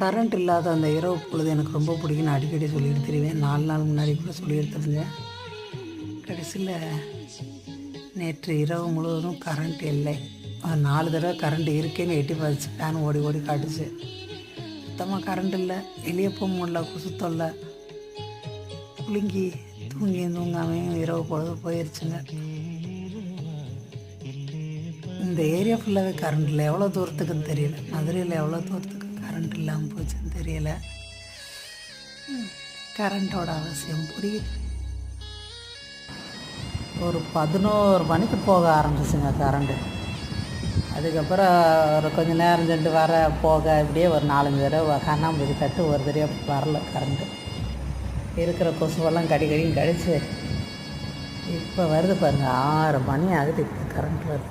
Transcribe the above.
Current இல்லாத அந்த இரவு பொழுது எனக்கு ரொம்ப பிடிக்கும்னு அடிக்கடி சொல்லிட்டு தெரிவேன். நாலு நாள் முன்னாடி கூட சொல்லிட்டு தெரிஞ்சேன் கடைசியில் நேற்று இரவு முழுவதும் கரண்ட் இல்லை. நாலு தடவை கரண்ட் இருக்கேன்னு எட்டி பார்த்துச்சு. ஃபேன் ஓடி ஓடி காட்டுச்சு. சுத்தமாக கரண்ட் இல்லை. வெளியே போக முடியல. குசுத்தொல்ல தொல்லை புழுங்கி தூங்கி தூங்காமையும் இரவு பொழுது போயிருச்சுங்க. இந்த ஏரியா ஃபுல்லாகவே கரண்ட் இல்லை. எவ்வளோ தூரத்துக்குன்னு தெரியல. மதுரையில் எவ்வளோ தூரத்துக்கு? கரண்ட் இல்லாமல் போச்சுன்னு தெரியல. கரண்ட்டோட அவசியம் புரியுது ஒரு பதினோரு மணிக்கு போக ஆரம்பிச்சுங்க கரண்ட்டு அதுக்கப்புறம் ஒரு கொஞ்சம் நேரம் சென்று வர போக இப்படியே ஒரு நாலஞ்சு தடவை கண்ணாம்பூச்சி தட்டு ஒரு தடவை வரல கரண்ட்டு இருக்கிற கொசுவெல்லாம் கடி கடின்னு கடிச்சு. இப்போ வருது பாருங்கள் ஆறு மணி ஆகுது இப்போ கரண்ட் வருது.